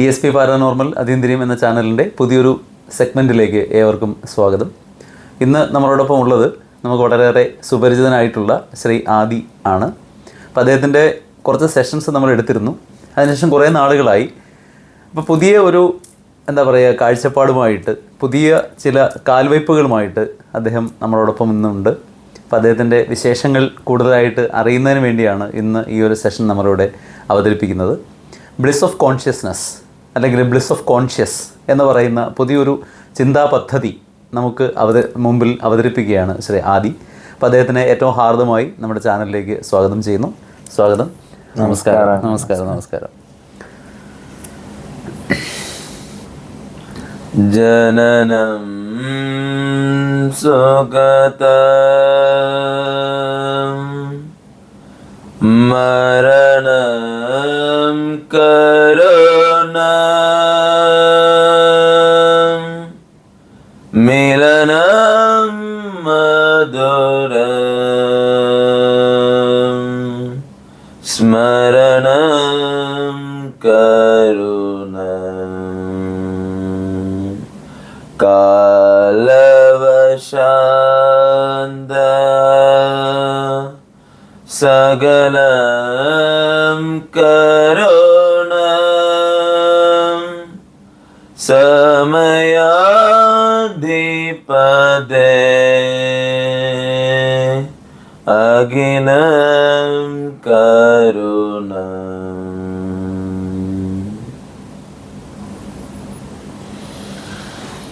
E S P paranormal അതീന്ദ്രിയം എന്ന ചാനലിന്റെ പുതിയൊരു സെഗ്മെന്റിലേക്ക് ഏവർക്കും സ്വാഗതം. ഇന്ന് നമ്മളോടൊപ്പം ഉള്ളത് നമുക്ക് വളരെയേറെ സുപരിചിതനായിട്ടുള്ള ശ്രീ ആദി ആണ്. അപ്പോൾ അദ്ദേഹത്തിന്റെ കുറച്ച് സെഷൻസ് നമ്മൾ എടുത്തിരുന്നു. അതിനുശേഷം കുറേ നാളുകളായി. അപ്പോൾ പുതിയ ഒരു എന്താ പറയുക കാഴ്ചപ്പാടുമായിട്ട് പുതിയ ചില കാൽവയ്പ്പുകളുമായിട്ട് അദ്ദേഹം നമ്മളോടൊപ്പം ഇന്നുണ്ട്. അപ്പോൾ അദ്ദേഹത്തിന്റെ വിശേഷങ്ങൾ കൂടുതലായിട്ട് അറിയുന്നതിന് വേണ്ടിയാണ് ഇന്ന് ഈ ഒരു സെഷൻ നമ്മളിവിടെ അവതരിപ്പിക്കുന്നത്. ബ്ലിസ് ഓഫ് കോൺഷ്യസ്നസ് അല്ലെങ്കിൽ ബ്ലിസ് ഓഫ് കോൺഷ്യസ് എന്ന് പറയുന്ന പുതിയൊരു ചിന്താ പദ്ധതി നമുക്ക് അവത മുമ്പിൽ അവതരിപ്പിക്കുകയാണ് ശ്രീ ആദി. അപ്പോൾ അദ്ദേഹത്തിനെ ഏറ്റവും ഹാർദമായി നമ്മുടെ ചാനലിലേക്ക് സ്വാഗതം ചെയ്യുന്നു. സ്വാഗതം. നമസ്കാരം. നമസ്കാരം. നമസ്കാരം. ജനനം സുഗത മരണം കരുണ. മിലനം മധുര. സ്മരണം കരുണ സകലം കരുണ. സമയാധിപദേ അഖിലം കരുണ.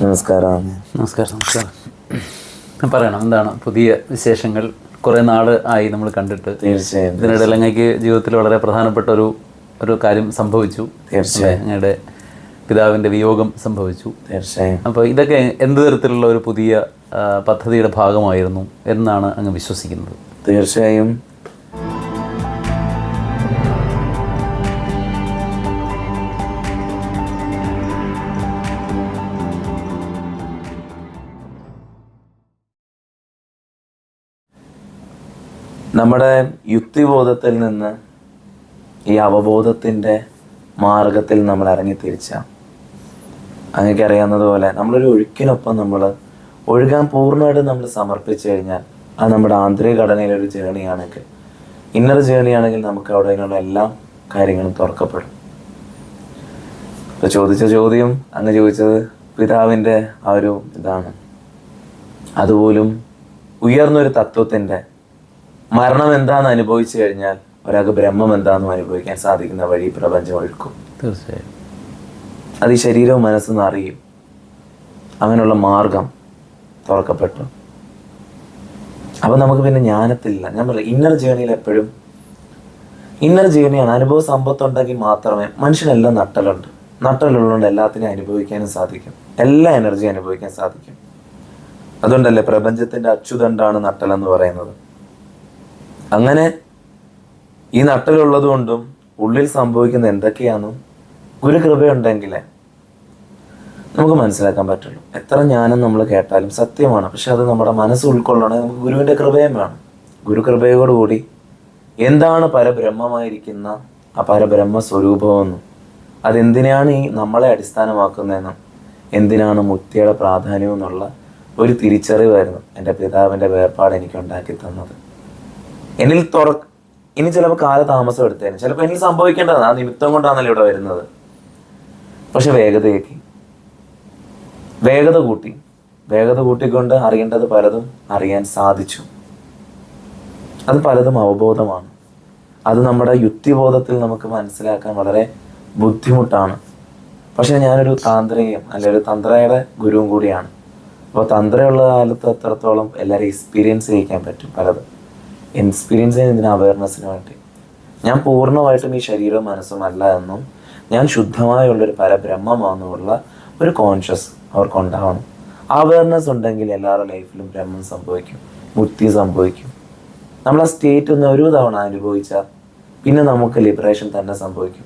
നമസ്കാരം. നമസ്കാരം നമസ്കാരം. പറയണം എന്താണ് പുതിയ വിശേഷങ്ങൾ? കുറേ നാൾ ആയി നമ്മൾ കണ്ടിട്ട്. തീർച്ചയായും ഇതിനിടയിൽ അങ്ങേക്ക് ജീവിതത്തിൽ വളരെ പ്രധാനപ്പെട്ട ഒരു ഒരു കാര്യം സംഭവിച്ചു. തീർച്ചയായും. അങ്ങയുടെ പിതാവിന്റെ വിയോഗം സംഭവിച്ചു. തീർച്ചയായും. അപ്പോൾ ഇതൊക്കെ എന്ത് തരത്തിലുള്ള ഒരു പുതിയ പദ്ധതിയുടെ ഭാഗമായിരുന്നു എന്നാണ് അങ്ങ് വിശ്വസിക്കുന്നത്. തീർച്ചയായും. നമ്മുടെ യുക്തിബോധത്തിൽ നിന്ന് ഈ അവബോധത്തിന്റെ മാർഗത്തിൽ നമ്മൾ ഇറങ്ങി തിരിച്ച. അങ്ങനെ അറിയാവുന്നതുപോലെ നമ്മളൊരു ഒഴുക്കിനൊപ്പം നമ്മൾ ഒഴുകാൻ പൂർണമായിട്ടും നമ്മൾ സമർപ്പിച്ചു കഴിഞ്ഞാൽ ആ നമ്മുടെ ആന്തരിക ഘടനയിലൊരു ജേണിയാണെങ്കിൽ ഇന്നർ ജേണിയാണെങ്കിൽ നമുക്ക് അവിടെയുള്ള എല്ലാ കാര്യങ്ങളും തുറക്കപ്പെടും. ചോദിച്ച ചോദ്യം അങ്ങ് ചോദിച്ചത് പിതാവിന്റെ ആ ഒരു ഇതാണ്. അതുപോലും ഉയർന്നൊരു തത്വത്തിന്റെ മരണം എന്താണെന്ന് അനുഭവിച്ചു കഴിഞ്ഞാൽ ഒരാൾക്ക് ബ്രഹ്മം എന്താണെന്നും അനുഭവിക്കാൻ സാധിക്കുന്ന വഴി പ്രപഞ്ചം ഒഴുക്കും. തീർച്ചയായും. അത് ഈ ശരീരവും മനസ്സും അറിയും. അങ്ങനെയുള്ള മാർഗം തുറക്കപ്പെട്ടു. അപ്പം നമുക്ക് പിന്നെ ജ്ഞാനത്തില്ല ഞാൻ പറയാം ഇന്നർ ജേണിയിൽ എപ്പോഴും ഇന്നർ ജേണിയാണ് അനുഭവ സമ്പത്തുണ്ടെങ്കിൽ മാത്രമേ മനുഷ്യനെല്ലാം നട്ടലുണ്ട്. നട്ടലുള്ളതുകൊണ്ട് എല്ലാത്തിനെയും അനുഭവിക്കാനും സാധിക്കും. എല്ലാ എനർജിയും അനുഭവിക്കാൻ സാധിക്കും. അതുകൊണ്ടല്ലേ പ്രപഞ്ചത്തിന്റെ അച്യുതണ്ടാണ് നട്ടലെന്ന് പറയുന്നത്. അങ്ങനെ ഈ നട്ടലുള്ളത് കൊണ്ടും ഉള്ളിൽ സംഭവിക്കുന്ന എന്തൊക്കെയാണെന്നും ഗുരു കൃപയുണ്ടെങ്കിലേ നമുക്ക് മനസ്സിലാക്കാൻ പറ്റുള്ളൂ. എത്ര ജ്ഞാനം നമ്മൾ കേട്ടാലും സത്യമാണ്. പക്ഷെ അത് നമ്മുടെ മനസ്സ് ഉൾക്കൊള്ളണമെങ്കിൽ നമുക്ക് ഗുരുവിന്റെ കൃപയും വേണം. ഗുരു കൃപയോടുകൂടി എന്താണ് പരബ്രഹ്മമായിരിക്കുന്ന ആ പരബ്രഹ്മ സ്വരൂപമെന്നും അതെന്തിനാണ് ഈ നമ്മളെ അടിസ്ഥാനമാക്കുന്നതെന്നും എന്തിനാണ് മുക്തിയുടെ പ്രാധാന്യം എന്നുള്ള ഒരു തിരിച്ചറിവായിരുന്നു എന്റെ പിതാവിന്റെ വേർപാട് എനിക്ക് ഉണ്ടാക്കി തന്നത് എന്നിൽ തുറ ഇനി ചിലപ്പോൾ കാലതാമസം എടുത്തേനെ. ചിലപ്പോൾ എനിക്ക് സംഭവിക്കേണ്ടതാണ്. ആ നിമിത്തം കൊണ്ടാണല്ലോ ഇവിടെ വരുന്നത്. പക്ഷെ വേഗതയൊക്കെ വേഗത കൂട്ടി. വേഗത കൂട്ടിക്കൊണ്ട് അറിയേണ്ടത് പലതും അറിയാൻ സാധിച്ചു. അത് പലതും അവബോധമാണ്. അത് നമ്മുടെ യുക്തിബോധത്തിൽ നമുക്ക് മനസ്സിലാക്കാൻ വളരെ ബുദ്ധിമുട്ടാണ്. പക്ഷെ ഞാനൊരു താന്ത്രികം അല്ലെ ഒരു തന്ത്രയുടെ ഗുരുവും കൂടിയാണ്. അപ്പോൾ തന്ത്രയുള്ള കാലത്ത് എത്രത്തോളം എല്ലാവരും എക്സ്പീരിയൻസ് ചെയ്യിക്കാൻ പറ്റും പലതും. എക്സ്പീരിയൻസ് ഇതിന് അവയർനെസ്സിന് വേണ്ടി. ഞാൻ പൂർണമായിട്ടും ഈ ശരീരവും മനസ്സും അല്ല എന്നും ഞാൻ ശുദ്ധമായുള്ളൊരു പരബ്രഹ്മമാണെന്നുമുള്ള ഒരു കോൺഷ്യസ് അവർക്ക് ഉണ്ടാവണം അവയർനെസ് ഉണ്ടെങ്കിൽ എല്ലാവരുടെ ലൈഫിലും ബ്രഹ്മം സംഭവിക്കും മുക്തി സംഭവിക്കും. നമ്മൾ ആ സ്റ്റേറ്റ് ഒന്ന് ഒരു തവണ അനുഭവിച്ചാൽ പിന്നെ നമുക്ക് ലിബറേഷൻ തന്നെ സംഭവിക്കും.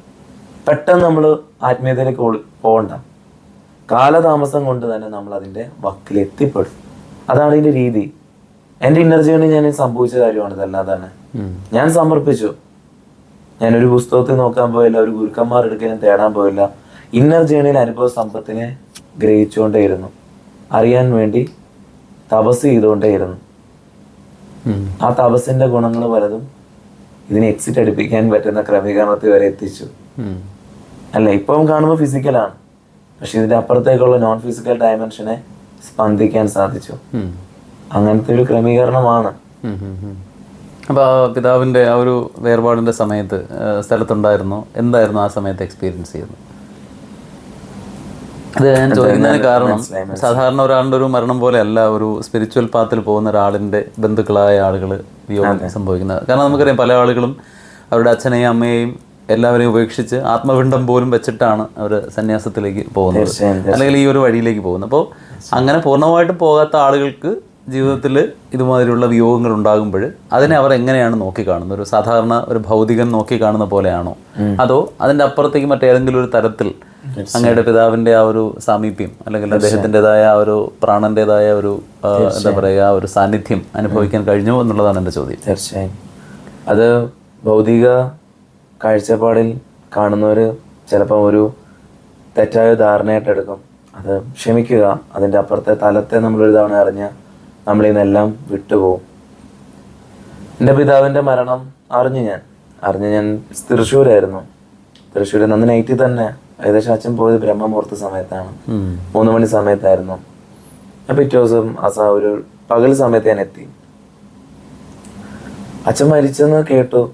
പെട്ടെന്ന് നമ്മൾ ആത്മീയതയിലേക്ക് പോകണ്ട. കാലതാമസം കൊണ്ട് തന്നെ നമ്മൾ അതിന്റെ വക്കിൽ എത്തിപ്പെടും അതാണ് ഇതിന്റെ രീതി. എന്റെ ഇന്നർ ജേണി ഞാൻ സംഭവിച്ച കാര്യമാണ് ഇതെല്ലാം തന്നെ ഞാൻ സമർപ്പിച്ചു. ഞാനൊരു പുസ്തകത്തിൽ നോക്കാൻ പോയില്ല ഒരു ഗുരുക്കന്മാർ എടുക്കാനും തേടാൻ പോയില്ല. ഇന്നർ ജേണിയിൽ അനുഭവ സമ്പത്തിനെ ഗ്രഹിച്ചുകൊണ്ടേയിരുന്നു. അറിയാൻ വേണ്ടി തപസ് ചെയ്തുകൊണ്ടേയിരുന്നു. ആ തപസ്സിന്റെ ഗുണങ്ങൾ പലതും ഇതിനെ എക്സിറ്റ് അടുപ്പിക്കാൻ പറ്റുന്ന ക്രമീകരണത്തിൽ വരെ എത്തിച്ചു. അല്ല ഇപ്പം കാണുമ്പോൾ ഫിസിക്കലാണ് പക്ഷെ ഇതിന്റെ അപ്പുറത്തേക്കുള്ള നോൺ ഫിസിക്കൽ ഡയമെൻഷനെ സ്പന്ദിക്കാൻ സാധിച്ചു. അങ്ങനത്തെ ഒരു ക്രമീകരണമാണ്. അപ്പോൾ ആ പിതാവിന്റെ ആ ഒരു വേർപാടിന്റെ സമയത്ത് സ്ഥലത്തുണ്ടായിരുന്നു. എന്തായിരുന്നു ആ സമയത്ത് എക്സ്പീരിയൻസ് ചെയ്യുന്നത്? അത് ഞാൻ ചോദിക്കുന്നതിന് കാരണം സാധാരണ ഒരാളുടെ ഒരു മരണം പോലെ അല്ല ഒരു സ്പിരിച്വൽ പാത്തിൽ പോകുന്ന ഒരാളിന്റെ ബന്ധുക്കളായ ആളുകൾ വിയോഗം സംഭവിക്കുന്നത്. കാരണം നമുക്കറിയാം പല ആളുകളും അവരുടെ അച്ഛനെയും അമ്മയെയും എല്ലാവരെയും ഉപേക്ഷിച്ച് ആത്മപിണ്ഡം പോലും വെച്ചിട്ടാണ് അവർ സന്യാസത്തിലേക്ക് പോകുന്നത്. അല്ലെങ്കിൽ ഈ ഒരു വഴിയിലേക്ക് പോകുന്നത്. അപ്പോൾ അങ്ങനെ പൂർണമായിട്ടും പോകാത്ത ആളുകൾക്ക് ജീവിതത്തിൽ ഇതുമാതിരിയുള്ള വിയോഗങ്ങൾ ഉണ്ടാകുമ്പോൾ അതിനെ അവർ എങ്ങനെയാണ് നോക്കിക്കാണുന്നത്? ഒരു സാധാരണ ഒരു ഭൗതികൻ നോക്കിക്കാണുന്ന പോലെയാണോ? അതോ അതിന്റെ അപ്പുറത്തേക്ക് മറ്റേതെങ്കിലും ഒരു തരത്തിൽ അങ്ങയുടെ പിതാവിന്റെ ആ ഒരു സാമീപ്യം അല്ലെങ്കിൽ അദ്ദേഹത്തിന്റെതായ ആ ഒരു പ്രാണന്റെതായ ഒരു എന്താ പറയുക ആ ഒരു സാന്നിധ്യം അനുഭവിക്കാൻ കഴിഞ്ഞോ എന്നുള്ളതാണ് എന്റെ ചോദ്യം. തീർച്ചയായും. അത് ഭൗതിക കാഴ്ചപ്പാടിൽ കാണുന്നവർ ചിലപ്പോൾ ഒരു തെറ്റായ ധാരണയായിട്ട് എടുക്കും അത് ക്ഷമിക്കുക. അതിന്റെ അപ്പുറത്തെ തലത്തെ നമ്മളൊരു തവണ അറിഞ്ഞ് നമ്മളിൽ നിന്നെല്ലാം വിട്ടുപോകും. എന്റെ പിതാവിന്റെ മരണം അറിഞ്ഞു ഞാൻ. അറിഞ്ഞു ഞാൻ തൃശ്ശൂരായിരുന്നു. തൃശ്ശൂർ നന്ന് നൈറ്റിൽ തന്നെ ഏകദേശം അച്ഛൻ പോയത് ബ്രഹ്മമുഹൂർത്ത സമയത്താണ്. മൂന്ന് മണി സമയത്തായിരുന്നു. ഞാൻ പിറ്റേ ദിവസം ആ ഒരു പകൽ സമയത്ത് ഞാൻ എത്തി. അച്ഛൻ മരിച്ചെന്ന് കേട്ടു.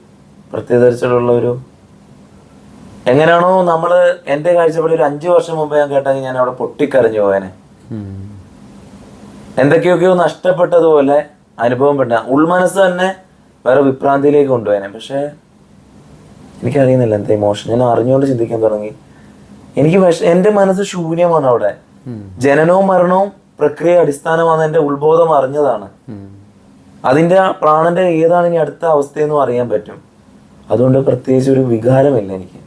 പ്രത്യേകിച്ചുള്ള ഒരു എങ്ങനെയാണോ നമ്മൾ എന്റെ കാഴ്ചപ്പാടിൽ ഒരു അഞ്ചു വർഷം മുമ്പ് ഞാൻ കേട്ടെങ്കിൽ ഞാൻ അവിടെ പൊട്ടിക്കരഞ്ഞു പോയനെ. എന്തൊക്കെയൊക്കെയോ നഷ്ടപ്പെട്ടതുപോലെ അനുഭവം പെട്ട ഉൾമനസ് തന്നെ വേറെ വിഭ്രാന്തിയിലേക്ക് കൊണ്ടുപോയനെ. പക്ഷെ എനിക്കറിയുന്നില്ല എന്താ ഇമോഷൻ ഞാൻ അറിഞ്ഞുകൊണ്ട് ചിന്തിക്കാൻ തുടങ്ങി. എനിക്ക് വിഷ എന്റെ മനസ്സ് ശൂന്യമാണ് അവിടെ. ജനനവും മരണവും പ്രക്രിയ അടിസ്ഥാനമാണ് എന്റെ ഉത്ബോധം അറിഞ്ഞതാണ്. അതിന്റെ അതിന്റെ പ്രാണന്റെ ഏതാണ് ഇനി അടുത്ത അവസ്ഥയെന്നും അറിയാൻ പറ്റും. അതുകൊണ്ട് പ്രത്യേകിച്ച് ഒരു വികാരമില്ല എനിക്ക്.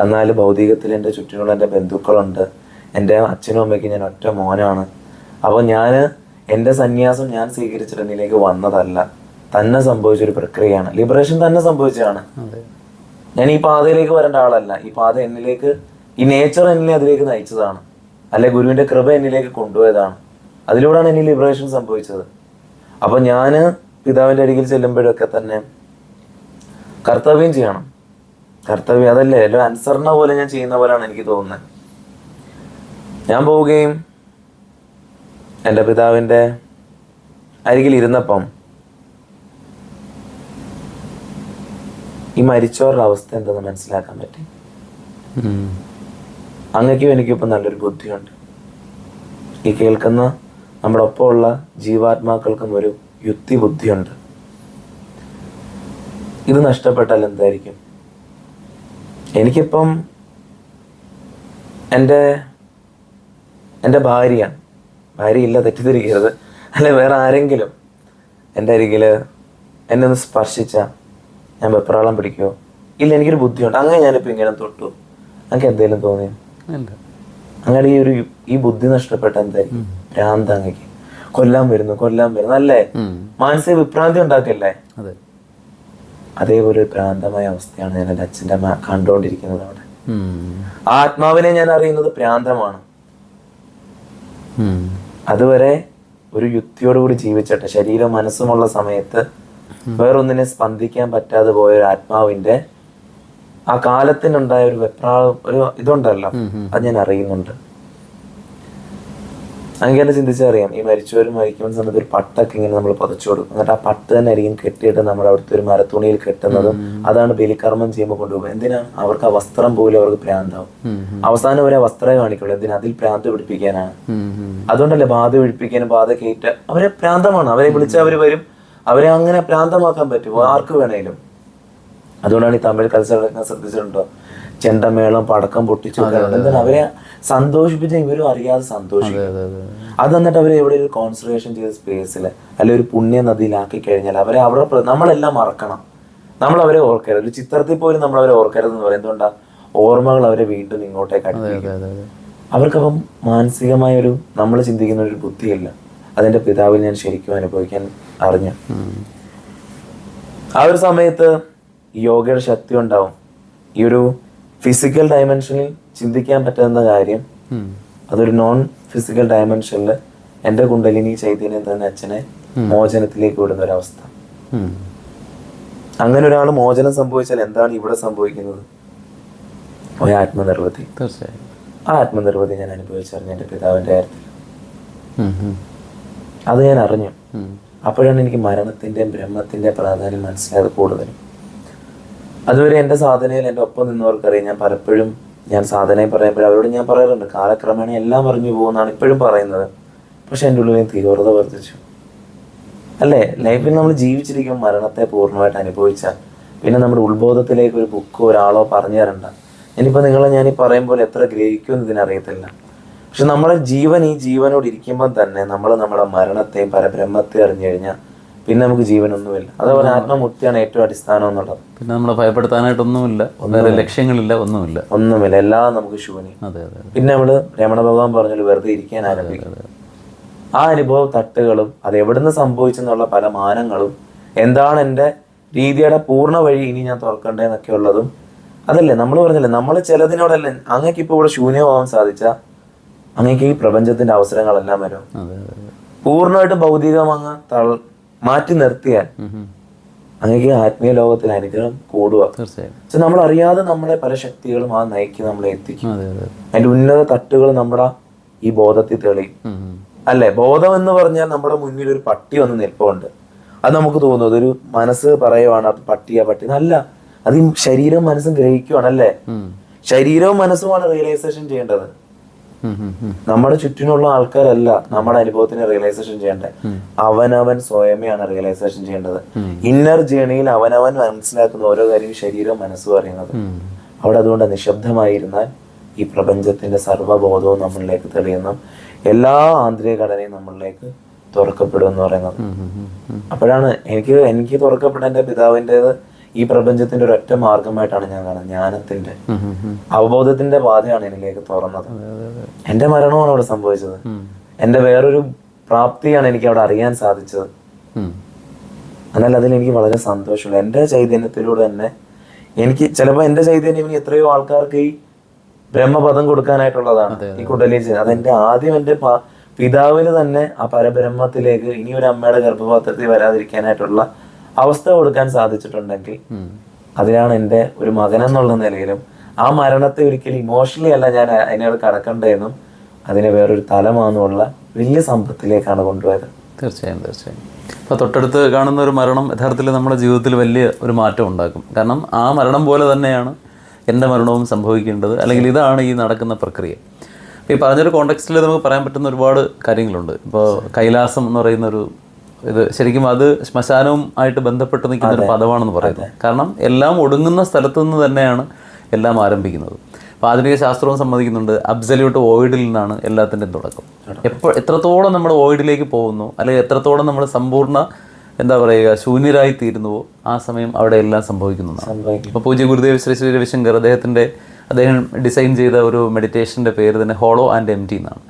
എന്നാൽ ഭൗതികത്തിൽ എന്റെ ചുറ്റിനുള്ള എന്റെ ബന്ധുക്കളുണ്ട്. എന്റെ അച്ഛനും അമ്മയ്ക്ക് ഞാൻ ഒറ്റ മോനാണ്. അപ്പോൾ ഞാൻ എന്റെ സന്യാസം ഞാൻ സ്വീകരിച്ചിട്ട് എന്നിലേക്ക് വന്നതല്ല. തന്നെ സംഭവിച്ച ഒരു പ്രക്രിയയാണ്. ലിബറേഷൻ തന്നെ സംഭവിച്ചതാണ്. ഞാൻ ഈ പാതയിലേക്ക് വരേണ്ട ആളല്ല. ഈ പാത എന്നിലേക്ക് ഈ നേച്ചർ എന്നെ അതിലേക്ക് നയിച്ചതാണ്. അല്ലെ ഗുരുവിന്റെ കൃപ എന്നിലേക്ക് കൊണ്ടുപോയതാണ്. അതിലൂടെയാണ് എനിക്ക് ലിബറേഷൻ സംഭവിച്ചത്. അപ്പൊ ഞാൻ പിതാവിന്റെ അരികിൽ ചെല്ലുമ്പോഴൊക്കെ തന്നെ കർത്തവ്യം ചെയ്യണം. കർത്തവ്യം അതല്ലേ? എല്ലാം അനുസരണ പോലെ ഞാൻ ചെയ്യുന്ന പോലെയാണ് എനിക്ക് തോന്നുന്നത്. ഞാൻ പോവുകയും എന്റെ പിതാവിന്റെ അരികിൽ ഇരുന്നപ്പം ഈ മരിച്ചവരുടെ അവസ്ഥ എന്തെന്ന് മനസ്സിലാക്കാൻ പറ്റി. അങ്ങക്കും എനിക്കും ഇപ്പം നല്ലൊരു ബുദ്ധിയുണ്ട്. ഈ കേൾക്കുന്ന നമ്മുടെ ഒപ്പമുള്ള ജീവാത്മാക്കൾക്കും ഒരു യുക്തി ബുദ്ധിയുണ്ട്. ഇത് നഷ്ടപ്പെട്ടാൽ എന്തായിരിക്കും? എനിക്കിപ്പം എന്റെ എന്റെ ഭാര്യ ഭാര്യ ഇല്ല തെറ്റിദ്ധരിക്കരുത്. അല്ലെ വേറെ ആരെങ്കിലും എന്റെ അരികിൽ എന്നെ ഒന്ന് സ്പർശിച്ച ഞാൻ വെപ്രാളം പിടിക്കുമോ ഇല്ല എനിക്കൊരു ബുദ്ധിയുണ്ട്. അങ്ങനെ ഞാനിപ്പോൾ ഇങ്ങനെ തൊട്ടു. അങ്ങനെ എന്തെങ്കിലും തോന്നി അങ്ങനെ ഈ ഒരു ഈ ബുദ്ധി നഷ്ടപ്പെട്ട എന്തായിരിക്കും ഭ്രാന്ത് അങ്ങക്ക്. കൊല്ലാൻ വരുന്നു കൊല്ലാൻ വരുന്നു. അല്ലേ. മാനസിക വിഭ്രാന്തി ഉണ്ടാക്കില്ലേ? അതെ. അതേപോലെ ഒരു ഭ്രാന്തമായ അവസ്ഥയാണ് ഞാൻ എന്റെ അച്ഛന്റെ അമ്മ കണ്ടുകൊണ്ടിരിക്കുന്നത് അവിടെ. ആത്മാവിനെ ഞാൻ അറിയുന്നത് ഭ്രാന്തമാണ്. അതുവരെ ഒരു യുക്തിയോടുകൂടി ജീവിച്ചിട്ട്. ശരീരം മനസ്സുമുള്ള സമയത്ത് വേറൊന്നിനെ സ്പന്ദിക്കാൻ പറ്റാതെ പോയ ഒരു ആത്മാവിന്റെ ആ കാലത്തിനുണ്ടായ ഒരു വെപ്രാളം ഒരു ഇതുണ്ടല്ലോ. അത് ഞാൻ അറിയുന്നുണ്ട്. അങ്ങനെ തന്നെ ചിന്തിച്ചറിയാം ഈ മരിച്ചവരും മരിക്കുന്ന സമയത്ത് ഒരു പട്ടൊക്കെ ഇങ്ങനെ നമ്മൾ പതച്ചു കൊടുക്കും. എന്നിട്ട് ആ പട്ട് തന്നെ ആയിരിക്കും കെട്ടിയിട്ട് നമ്മുടെ അവിടുത്തെ ഒരു മരത്തുണിയിൽ കെട്ടുന്നതും അതാണ് ബലികർമ്മം ചെയ്യുമ്പോൾ കൊണ്ടുപോകും എന്തിനാണ് അവർക്ക് ആ വസ്ത്രം പോലും അവർക്ക് ഭ്രാന്താവും അവസാനം അവരെ വസ്ത്രമേ കാണിക്കുള്ളൂ. എന്തിനാ? അതിൽ ഭ്രാന്ത് പിടിപ്പിക്കാനാണ്. അതുകൊണ്ടല്ലേ ബാധ ഒഴിപ്പിക്കാനും ബാധ കയറ്റ അവരെ പ്രാന്തമാണ്. അവരെ വിളിച്ച അവർ വരും. അവരെ അങ്ങനെ പ്രാന്തമാക്കാൻ പറ്റും ആർക്ക് വേണേലും. അതുകൊണ്ടാണ് ഈ തമിഴ് കൾച്ചറൊക്കെ ശ്രദ്ധിച്ചിട്ടുണ്ടോ? ചെണ്ടമേളം പടക്കം പൊട്ടിച്ചു എന്താണ് അവരെ സന്തോഷിപ്പിച്ച ഇവരും അറിയാതെ സന്തോഷിക്കും. അതെ എന്നിട്ട് അവരെ എവിടെ ഒരു കോൺസെൻട്രേഷൻ ചെയ്ത സ്പേസിൽ അല്ലെ ഒരു പുണ്യ നദിയിലാക്കി കഴിഞ്ഞാൽ അവരെ അവരുടെ നമ്മളെല്ലാം മറക്കണം. നമ്മൾ അവരെ ഓർക്കരുത്. ഒരു ചിത്രത്തിൽ പോലും നമ്മൾ അവരെ ഓർക്കരുത് എന്ന് പറയുന്നത് എന്തുകൊണ്ടാ? ഓർമ്മകൾ അവരെ വീണ്ടും ഇങ്ങോട്ടേക്ക് അവർക്കപ്പം മാനസികമായ ഒരു നമ്മൾ ചിന്തിക്കുന്ന ഒരു ബുദ്ധിയല്ല. അതിന്റെ പിതാവിൽ ഞാൻ ശരിക്കും അനുഭവിക്കാൻ അറിഞ്ഞു. ആ ഒരു സമയത്ത് യോഗയുടെ ശക്തി ഉണ്ടാവും. ഈ ഒരു ഫിസിക്കൽ ഡയമെൻഷനിൽ ചിന്തിക്കാൻ പറ്റുന്ന കാര്യം. അതൊരു നോൺ ഫിസിക്കൽ ഡയമെൻഷനിൽ എന്റെ കുണ്ടലിനി ചൈതന്യം തന്നെ അച്ഛനെ മോചനത്തിലേക്ക് വിടുന്ന ഒരവസ്ഥ. അങ്ങനെ ഒരാൾ മോചനം സംഭവിച്ചാൽ എന്താണ് ഇവിടെ സംഭവിക്കുന്നത്? ഒരു ആത്മനിർവൃതി തീർച്ചയായും. ആ ആത്മനിർവൃതി ഞാൻ അനുഭവിച്ചറിഞ്ഞു എന്റെ പിതാവിന്റെ കാര്യത്തിൽ. അത് ഞാൻ അറിഞ്ഞു. അപ്പോഴാണ് എനിക്ക് മരണത്തിന്റെയും ബ്രഹ്മത്തിന്റെ പ്രാധാന്യം മനസ്സിലായത് കൂടുതലും. അതുവരെ എന്റെ സാധനയിൽ എന്റെ ഒപ്പം നിന്നവർക്കറിയാം. ഞാൻ പലപ്പോഴും ഞാൻ സാധനയെ പറയുമ്പോൾ അവരോട് ഞാൻ പറയാറുണ്ട് കാലക്രമേണ എല്ലാം അറിഞ്ഞു പോകുന്നതാണ് ഇപ്പോഴും പറയുന്നത്. പക്ഷെ എന്റെ ഉള്ളിൽ തീവ്രത വർദ്ധിച്ചു. അല്ലേ? ലൈഫിൽ നമ്മൾ ജീവിച്ചിരിക്കുമ്പോൾ മരണത്തെ പൂർണമായിട്ട് അനുഭവിച്ച. പിന്നെ നമ്മുടെ ഉത്ബോധത്തിലേക്ക് ഒരു ബുക്ക് ഒരാളോ പറഞ്ഞു തരണ്ട. ഇനിയിപ്പോൾ നിങ്ങളെ ഞാൻ ഈ പറയുമ്പോൾ എത്ര ഗ്രഹിക്കുമെന്ന് ഇതിനറിയത്തില്ല. പക്ഷെ നമ്മുടെ ജീവൻ ഈ ജീവനോട് ഇരിക്കുമ്പോൾ തന്നെ നമ്മൾ നമ്മുടെ മരണത്തെയും പരബ്രഹ്മത്തെയും അറിഞ്ഞു കഴിഞ്ഞാൽ പിന്നെ നമുക്ക് ജീവനൊന്നുമില്ല. അതേപോലെ ആത്മമുക്തിയാണ് ഏറ്റവും അടിസ്ഥാനം എന്നുള്ളത്. പിന്നെ നമ്മളെ ഭയപ്പെടുത്താനായിട്ടൊന്നുമില്ല വേറെ ലക്ഷ്യങ്ങളില്ല ഒന്നുമില്ല. ഒന്നുമില്ല. എല്ലാം നമുക്ക് ശൂന്യം അതെ അതെ പിന്നെ നമ്മൾ രമണ ഭഗവാൻ പറഞ്ഞാൽ വെറുതെ ഇരിക്കാൻ ആരംഭിക്കും. ആ അനുഭവ തട്ടുകളും അത് എവിടുന്ന് സംഭവിച്ചെന്നുള്ള പല മാനങ്ങളും എന്താണ് എന്റെ രീതിയുടെ പൂർണ വഴി ഇനി ഞാൻ തുറക്കണ്ടേന്നൊക്കെ ഉള്ളതും അതല്ലേ? നമ്മൾ പറഞ്ഞല്ലേ നമ്മൾ ചിലതിനോടല്ലേ അങ്ങേക്ക് ഇപ്പോൾ ഇവിടെ ശൂന്യമാവാൻ സാധിച്ച അങ്ങേക്ക് ഈ പ്രപഞ്ചത്തിന്റെ അവസരങ്ങളെല്ലാം വരും. പൂർണമായിട്ടും അതെ അതെ. പൂർണമായിട്ട് ഭൗതികം അങ്ങ് തൾ മാറ്റി നിർത്തിയാൽ. ഉം. ആത്മീയ ലോകത്തിൽ അനുഗ്രഹം കൂടുക. തീർച്ചയായും. നമ്മൾ അറിയാതെ നമ്മളെ പല ശക്തികളും ആ നയിക്ക് നമ്മളെ എത്തിക്കും. അതെ അതെ അതിന്റെ ഉന്നത തട്ടുകൾ നമ്മുടെ ഈ ബോധത്തിൽ തെളിയും. അല്ലെ? ബോധം എന്ന് പറഞ്ഞാൽ നമ്മുടെ മുന്നിൽ ഒരു പട്ടി വന്ന് നിൽപ്പുണ്ട്. അത് നമുക്ക് തോന്നും അതൊരു മനസ്സ് പറയുവാണ് പട്ടിയാ പട്ടി. അല്ല അത് ശരീരവും മനസ്സും ഗ്രഹിക്കുവാണ് അല്ലേ? ശരീരവും മനസ്സുമാണ് റിയലൈസേഷൻ ചെയ്യേണ്ടത്. നമ്മുടെ ചുറ്റിനുള്ള ആൾക്കാരല്ല നമ്മുടെ അനുഭവത്തിന് റിയലൈസേഷൻ ചെയ്യേണ്ടത്. അവനവൻ സ്വയമേയാണ് റിയലൈസേഷൻ ചെയ്യേണ്ടത്. ഇന്നർ ജേണിയിൽ അവനവൻ മനസ്സിലാക്കുന്ന ഓരോ കാര്യവും ശരീരവും മനസ്സും അറിയുന്നത്. അവിടെ അതുകൊണ്ട് നിശബ്ദമായിരുന്നാൽ ഈ പ്രപഞ്ചത്തിന്റെ സർവബോധവും നമ്മളിലേക്ക് തെളിയുന്നു. എല്ലാ ആന്തരിക ഘടനയും നമ്മളിലേക്ക് തുറക്കപ്പെടും എന്ന് പറയുന്നത്. അപ്പോഴാണ് എനിക്ക് എനിക്ക് തുറക്കപ്പെട്ട എന്റെ പിതാവിന്റെത് ഈ പ്രപഞ്ചത്തിന്റെ ഒരൊറ്റ മാർഗമായിട്ടാണ് ഞാൻ കാണുന്നത്. ജ്ഞാനത്തിന്റെ. അവബോധത്തിന്റെ പാതയാണ് എന്നിലേക്ക് തുറന്നത്. എന്റെ മരണമാണ് അവിടെ സംഭവിച്ചത്. എന്റെ വേറൊരു പ്രാപ്തിയാണ് എനിക്ക് അവിടെ അറിയാൻ സാധിച്ചത്. എന്നാൽ അതിൽ എനിക്ക് വളരെ സന്തോഷമുള്ള എന്റെ ചൈതന്യത്തിലൂടെ തന്നെ എനിക്ക് ചിലപ്പോൾ എന്റെ ചൈതന്യം ഇനി എത്രയോ ആൾക്കാർക്ക് ഈ ബ്രഹ്മപദം കൊടുക്കാനായിട്ടുള്ളതാണ്. ഈ കുടലി. അതെന്റെ ആദ്യം എന്റെ പിതാവിന് തന്നെ ആ പരബ്രഹ്മത്തിലേക്ക് ഇനി ഒരു അമ്മയുടെ ഗർഭപാത്രത്തിൽ വരാതിരിക്കാനായിട്ടുള്ള അവസ്ഥ കൊടുക്കാൻ സാധിച്ചിട്ടുണ്ടെങ്കിൽ അതിനാണ് എന്റെ ഒരു മകൻ എന്നുള്ള നിലയിലും ആ മരണത്തെ ഒരിക്കലും ഇമോഷണലി അല്ല ഞാൻ അതിനോട് കടക്കണ്ടെന്നും അതിനെ വേറൊരു തലമാണെന്നുള്ള വലിയ സമ്പത്തിലേക്കാണ് കൊണ്ടുപോയത്. തീർച്ചയായും തീർച്ചയായും. ഇപ്പോൾ തൊട്ടടുത്ത് കാണുന്ന ഒരു മരണം യഥാർത്ഥത്തിൽ നമ്മുടെ ജീവിതത്തിൽ വലിയ ഒരു മാറ്റം ഉണ്ടാക്കും. കാരണം ആ മരണം പോലെ തന്നെയാണ് എന്റെ മരണവും സംഭവിക്കേണ്ടത്. അല്ലെങ്കിൽ ഇതാണ് ഈ നടക്കുന്ന പ്രക്രിയ. ഈ പറഞ്ഞൊരു കോണ്ടെക്സ്റ്റിൽ നമുക്ക് പറയാൻ പറ്റുന്ന ഒരുപാട് കാര്യങ്ങളുണ്ട്. ഇപ്പോൾ കൈലാസം എന്ന് പറയുന്ന ഒരു ഇത് ശരിക്കും അത് ശ്മശാനവും ആയിട്ട് ബന്ധപ്പെട്ട് നിൽക്കുന്ന ഒരു പദമാണെന്ന് പറയുന്നത് കാരണം എല്ലാം ഒടുങ്ങുന്ന സ്ഥലത്തു നിന്ന് തന്നെയാണ് എല്ലാം ആരംഭിക്കുന്നത്. അപ്പോൾ ആധുനിക ശാസ്ത്രവും സമ്മതിക്കുന്നുണ്ട്. അബ്സല്യൂട്ട് ഓയിഡിൽ നിന്നാണ് എല്ലാത്തിന്റെയും തുടക്കം. എപ്പോൾ എത്രത്തോളം നമ്മൾ ഓയിഡിലേക്ക് പോകുന്നു അല്ലെങ്കിൽ എത്രത്തോളം നമ്മൾ സമ്പൂർണ എന്താ പറയുക ശൂന്യരായി തീരുന്നുവോ ആ സമയം അവിടെ എല്ലാം സംഭവിക്കുന്നതാണ്. സംഭവിക്കും. ഇപ്പോൾ പൂജ്യ ഗുരുദേവ് ശ്രീ ശ്രീ രവിശങ്കർ അദ്ദേഹത്തിന്റെ അദ്ദേഹം ഡിസൈൻ ചെയ്ത ഒരു മെഡിറ്റേഷന്റെ പേര് തന്നെ ഹോളോ ആൻഡ് എം ടി എന്നാണ്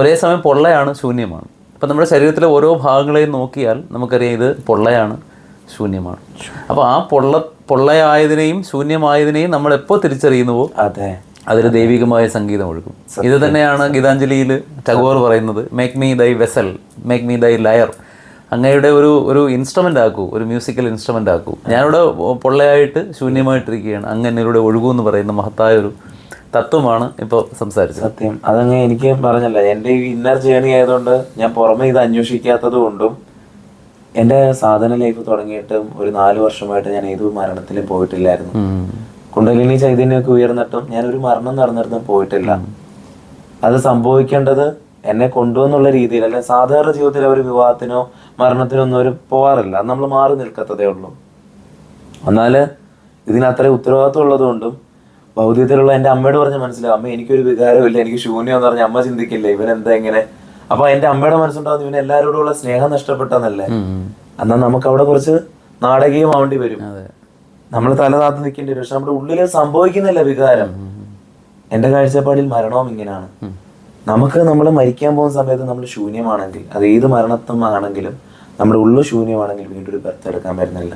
ഒരേ സമയം പൊള്ളയാണ് ശൂന്യമാണ്. അപ്പം നമ്മുടെ ശരീരത്തിലെ ഓരോ ഭാഗങ്ങളെയും നോക്കിയാൽ നമുക്കറിയാം ഇത് പൊള്ളയാണ് ശൂന്യമാണ്. അപ്പോൾ ആ പൊള്ള പൊള്ളയായതിനെയും ശൂന്യമായതിനെയും നമ്മൾ എപ്പോൾ തിരിച്ചറിയുന്നുവോ അതെ. അതിൽ ദൈവികമായ സംഗീതം ഒഴുകും. ഇത് തന്നെയാണ് ഗീതാഞ്ജലിയിൽ ടഗോർ പറയുന്നത് make me thy vessel make me thy lyre അങ്ങയുടെ ഒരു ഒരു ഇൻസ്ട്രുമെന്റ് ആക്കൂ ഒരു മ്യൂസിക്കൽ ഇൻസ്ട്രുമെന്റ് ആക്കൂ. ഞാനിവിടെ പൊള്ളയായിട്ട് ശൂന്യമായിട്ടിരിക്കുകയാണ് അങ്ങ് എന്നിലൂടെ ഒഴുകൂ എന്ന് പറയുന്ന മഹത്തായ ഒരു തത്വമാണ് ഇപ്പോൾ സംസാരിച്ചത്. സത്യം. അതങ്ങ് എനിക്ക് പറഞ്ഞല്ല എന്റെ ഈ ഇന്നർ ജേണി ആയതുകൊണ്ട് ഞാൻ പുറമെ ഇത് അന്വേഷിക്കാത്തത് കൊണ്ടും എന്റെ സാധന ലൈഫ് തുടങ്ങിയിട്ടും ഒരു നാല് വർഷമായിട്ട് ഞാൻ ഏത് മരണത്തിലും പോയിട്ടില്ലായിരുന്നു. കുണ്ടലിനി ചൈതന്യമൊക്കെ ഉയർന്നിട്ടും ഞാൻ ഒരു മരണം നടന്നിരുന്നു പോയിട്ടില്ല. അത് സംഭവിക്കേണ്ടത് എന്നെ കൊണ്ടുവന്നുള്ള രീതിയിൽ അല്ലെ സാധാരണ ജീവിതത്തിൽ അവർ വിവാഹത്തിനോ മരണത്തിനോ ഒന്നും അവർ പോവാറില്ല. അത് നമ്മൾ മാറി നിൽക്കത്തതേ ഉള്ളൂ. എന്നാൽ ഇതിന് അത്ര ഉത്തരവാദിത്വം ഉള്ളതുകൊണ്ടും ഭൗതികത്തിലുള്ള എന്റെ അമ്മയോട് പറഞ്ഞ മനസ്സിലാവും അമ്മ എനിക്കൊരു വികാരമില്ല എനിക്ക് ശൂന്യം എന്ന് പറഞ്ഞ അമ്മ ചിന്തിക്കില്ല ഇവൻ എന്താ ഇങ്ങനെ? അപ്പൊ എന്റെ അമ്മയുടെ മനസ്സുണ്ടാവുന്ന ഇവൻ എല്ലാവരോടുള്ള സ്നേഹം നഷ്ടപ്പെട്ടെന്നല്ലേ? എന്നാ എന്നാൽ നമുക്ക് അവിടെ കുറച്ച് നാടകീയമാവേണ്ടി വരും. നമ്മൾ തലതാത്ത് നിൽക്കേണ്ടി വരും. പക്ഷെ നമ്മുടെ ഉള്ളിൽ സംഭവിക്കുന്നില്ല വികാരം. എന്റെ കാഴ്ചപ്പാടിൽ മരണവും ഇങ്ങനെയാണ്. നമുക്ക് നമ്മൾ മരിക്കാൻ പോകുന്ന സമയത്ത് നമ്മൾ ശൂന്യമാണെങ്കിൽ അത് ഏത് മരണത്വം ആണെങ്കിലും നമ്മുടെ ഉള്ളു ശൂന്യമാണെങ്കിൽ വീണ്ടും ഒരു ബർത്ത് എടുക്കാൻ വരുന്നില്ല.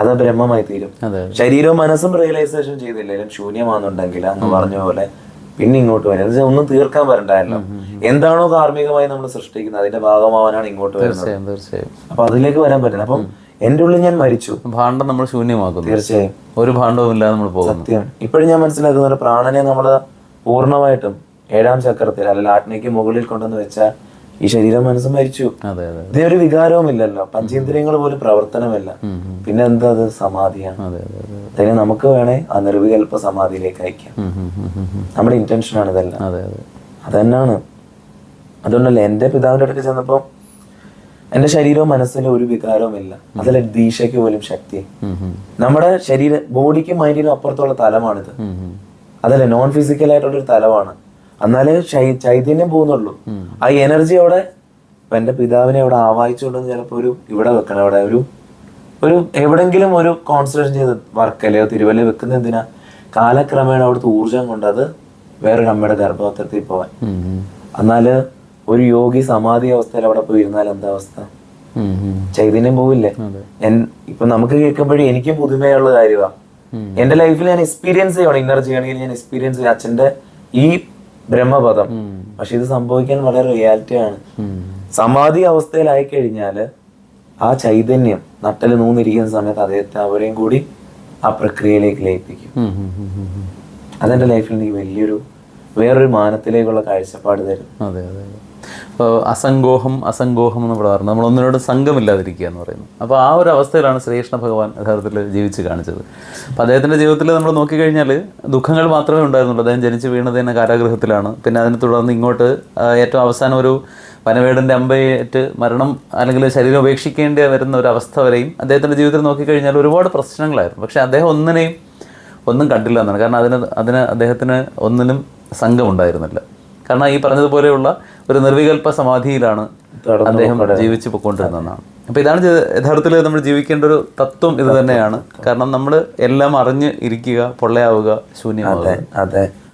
അത് ബ്രഹ്മമായി തീരും. ശരീരവും മനസ്സും റിയലൈസേഷൻ ചെയ്തില്ലെങ്കിലും ശൂന്യമാണെന്നുണ്ടെങ്കിൽ അന്ന് പറഞ്ഞ പോലെ പിന്നെ ഇങ്ങോട്ട് വരും. ഒന്നും തീർക്കാൻ വരണ്ടായല്ലോ. എന്താണോ കാർമ്മികമായി നമ്മൾ സൃഷ്ടിക്കുന്നത് അതിന്റെ ഭാഗമാവാനാണ് ഇങ്ങോട്ട് വരുന്നത്. അപ്പൊ അതിലേക്ക് വരാൻ പറ്റില്ല. അപ്പം എന്റെ ഉള്ളിൽ ഞാൻ മരിച്ചു. ഭാണ്ഡം നമ്മൾ ശൂന്യമാക്കുന്നു. തീർച്ചയായും. ഒരു ഭാണ്ഡവും ഇല്ലാതെ നമ്മൾ സത്യം. ഇപ്പോഴും ഞാൻ മനസ്സിലാക്കുന്ന ഒരു പ്രാണനെ നമ്മൾ പൂർണമായിട്ടും ഏഴാം ചക്രത്തിൽ അല്ലെങ്കിൽ ആജ്ഞയ്ക്ക് മുകളിൽ കൊണ്ടുവന്ന് വെച്ചാൽ ഈ ശരീരം മനസ്സും മരിച്ചു. അതെ അതെ ഇതിനൊരു വികാരവും ഇല്ലല്ലോ പഞ്ചേന്ദ്രിയങ്ങൾ പോലും പ്രവർത്തനമില്ല. പിന്നെ എന്താ അത്? സമാധിയാണ്. അതെ അതെ അതെ അതിനെ നമുക്ക് വേണേ ആ നിർവികൽപ്പ സമാധിയിലേക്ക് അയക്കാം. നമ്മുടെ ഇന്റൻഷനാണ് ഇതെല്ലാം. അതന്നാണ്. അതുകൊണ്ടല്ലേ എന്റെ പിതാവിന്റെ അടുത്ത് ചെന്നപ്പോൾ എന്റെ ശരീരവും മനസ്സിലും ഒരു വികാരവും ഇല്ല അതല്ല ദീക്ഷയ്ക്ക് പോലും ശക്തി. നമ്മുടെ ശരീര ബോഡിക്കും മൈൻഡിനും അപ്പുറത്തുള്ള തലമാണിത്. അതല്ലേ നോൺ ഫിസിക്കൽ ആയിട്ടുള്ള ഒരു തലമാണ്. എന്നാലേ ചൈതന്യം പോകുന്നുള്ളൂ. ആ എനർജി അവിടെ എന്റെ പിതാവിനെ അവിടെ ആവാഹിച്ചുകൊണ്ടെന്ന് ചിലപ്പോ ഒരു ഇവിടെ വെക്കണം. അവിടെ ഒരു ഒരു എവിടെങ്കിലും ഒരു കോൺസെൻട്രേഷൻ ചെയ്ത് വർക്കലയോ തിരുവല്ലയോ വെക്കുന്ന എന്തിനാ? കാലക്രമേണ അവിടുത്തെ ഊർജം കൊണ്ട് അത് വേറൊരു അമ്മയുടെ ഗർഭപാത്രത്തിൽ പോവാൻ. എന്നാൽ ഒരു യോഗി സമാധി അവസ്ഥയിൽ അവിടെ പോയി ഇരുന്നാൽ എന്താ അവസ്ഥ. ചൈതന്യം പോവില്ലേ? ഇപ്പൊ നമുക്ക് കേൾക്കുമ്പോഴേ എനിക്കും പുതുമയുള്ള കാര്യമാണ്. എന്റെ ലൈഫിൽ ഞാൻ എക്സ്പീരിയൻസ് ചെയ്യണം. ഇന്നർ ചെയ്യണമെങ്കിൽ ഞാൻ എക്സ്പീരിയൻസ് ചെയ്യും അച്ഛന്റെ ഈ ബ്രഹ്മപദം. പക്ഷെ ഇത് സംഭവിക്കാൻ വളരെ റിയാലിറ്റിയാണ്. സമാധി അവസ്ഥയിലായി കഴിഞ്ഞാൽ ആ ചൈതന്യം നട്ടൽ നൂന്നിരിക്കുന്ന സമയത്ത് അദ്ദേഹത്തെ അവരെയും കൂടി ആ പ്രക്രിയയിലേക്ക് ലയിപ്പിക്കും. അതെന്റെ ലൈഫിൽ എനിക്ക് വലിയൊരു വേറൊരു മാനത്തിലേക്കുള്ള കാഴ്ചപ്പാട് തരും അസംഗോഹം അസംഗോഹം എന്ന് പറയാറുണ്ട് നമ്മൾ ഒന്നിനോട് സംഘമില്ലാതിരിക്കുക എന്ന് പറയുന്നു. അപ്പോൾ ആ ഒരു അവസ്ഥയിലാണ് ശ്രീകൃഷ്ണ ഭഗവാൻ യഥാർത്ഥത്തിൽ ജീവിച്ച് കാണിച്ചത്. അപ്പോൾ അദ്ദേഹത്തിന്റെ ജീവിതത്തിൽ നമ്മൾ നോക്കിക്കഴിഞ്ഞാൽ ദുഃഖങ്ങൾ മാത്രമേ ഉണ്ടായിരുന്നുള്ളൂ. അദ്ദേഹം ജനിച്ച് വീണത് തന്നെ കാരാഗൃഹത്തിലാണ് പിന്നെ അതിനെ തുടർന്ന് ഇങ്ങോട്ട് ഏറ്റവും അവസാനം ഒരു വനവേടന്റെ അമ്പയേറ്റ് മരണം അല്ലെങ്കിൽ ശരീരം ഉപേക്ഷിക്കേണ്ടി വരുന്ന ഒരു അവസ്ഥ വരെയും അദ്ദേഹത്തിന്റെ ജീവിതത്തിൽ നോക്കിക്കഴിഞ്ഞാൽ ഒരുപാട് പ്രശ്നങ്ങളായിരുന്നു. പക്ഷേ അദ്ദേഹം ഒന്നിനെയും ഒന്നും കണ്ടില്ല എന്നാണ്. കാരണം അതിന് അതിന് അദ്ദേഹത്തിന് ഒന്നിനും സംഘമുണ്ടായിരുന്നില്ല. കാരണം ഈ പറഞ്ഞതുപോലെയുള്ള ഒരു നിർവികൽപ്പ സമാധിയിലാണ് അദ്ദേഹം ജീവിച്ചു പൊയ്ക്കൊണ്ടിരുന്നതാണ് അപ്പോൾ ഇതാണ് യഥാർത്ഥത്തിൽ നമ്മൾ ജീവിക്കേണ്ട ഒരു തത്വം ഇത് തന്നെയാണ്. കാരണം നമ്മൾ എല്ലാം അറിഞ്ഞ് ഇരിക്കുക പൊള്ളയാവുക ശൂന്യമാവുക. അതെ.